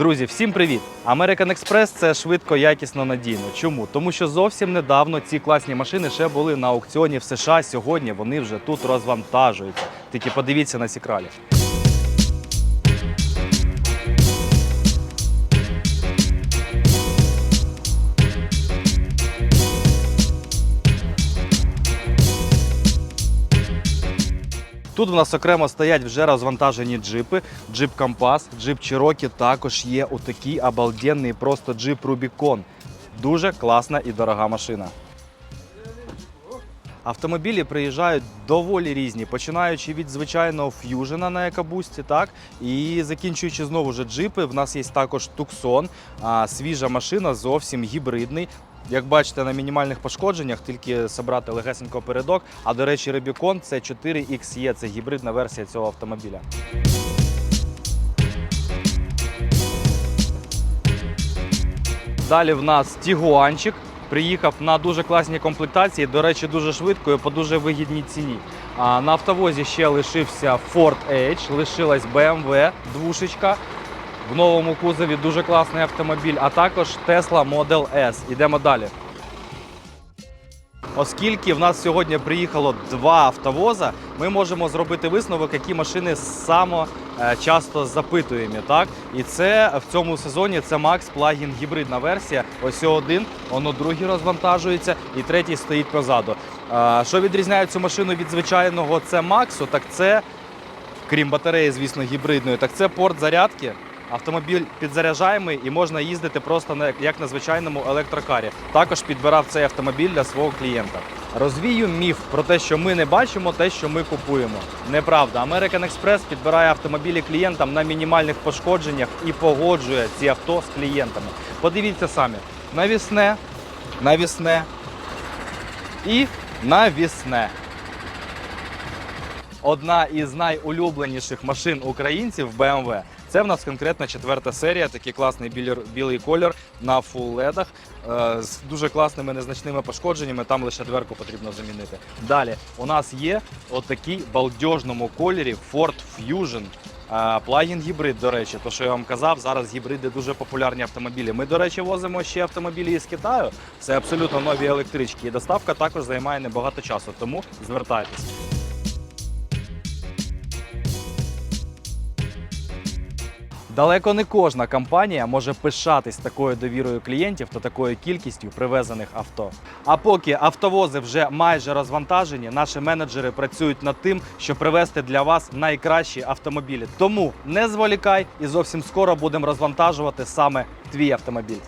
Друзі, всім привіт! American Express – це швидко, якісно, надійно. Чому? Тому що зовсім недавно ці класні машини ще були на аукціоні в США. Сьогодні вони вже тут розвантажуються. Тільки подивіться на ці кралі. Тут в нас окремо стоять вже розвантажені джипи. Джип Компас, джип Cherokee, також є отакий обалденний просто джип Rubicon. Дуже класна і дорога машина. Автомобілі приїжджають доволі різні, починаючи від звичайного ф'южена на екобусті, так і закінчуючи знову ж джипи. В нас є також а, свіжа машина, зовсім гібридний. Як бачите, на мінімальних пошкодженнях тільки собрати легесенько передок. А до речі, Rubicon це 4XE, це гібридна версія цього автомобіля. Далі в нас Тігуанчик. Приїхав на дуже класній комплектації, до речі, дуже швидко і по дуже вигідній ціні. А на автовозі ще лишився Ford Edge, лишилась BMW двушечка. В новому кузові дуже класний автомобіль, а також Tesla Model S. Ідемо далі. Оскільки в нас сьогодні приїхало два автовоза, ми можемо зробити висновок, які машини саме часто запитуємо. Так? І це в цьому сезоні це Max плагін гібридна версія. Ось один, воно другий розвантажується, і третій стоїть позаду. Е, Що відрізняє цю машину від звичайного це Максу, так це, крім батареї, звісно, гібридної, так це порт зарядки. Автомобіль підзаряджаємий і можна їздити просто на як на звичайному електрокарі. Також підбирав цей автомобіль для свого клієнта. Розвію міф про те, що ми не бачимо те, що ми купуємо. Неправда. American Express підбирає автомобілі клієнтам на мінімальних пошкодженнях і погоджує ці авто з клієнтами. Подивіться самі: навісне, навісне і навісне. Одна із найулюбленіших машин українців BMW. Це в нас конкретно четверта серія, такий класний білір- білий колір на фул ледах е, з дуже класними незначними пошкодженнями. Там лише дверку потрібно замінити. Далі у нас є отакий балдежному кольорі Ford Fusion. Е, Плагін гібрид, до речі, то що я вам казав, зараз гібриди дуже популярні автомобілі. Ми, до речі, возимо ще автомобілі із Китаю. Це абсолютно нові електрички. І доставка також займає небагато часу, тому звертайтесь. Далеко не кожна компанія може пишатись такою довірою клієнтів та такою кількістю привезених авто. А поки автовози вже майже розвантажені, наші менеджери працюють над тим, щоб привезти для вас найкращі автомобілі. Тому не зволікай і зовсім скоро будемо розвантажувати саме твій автомобіль.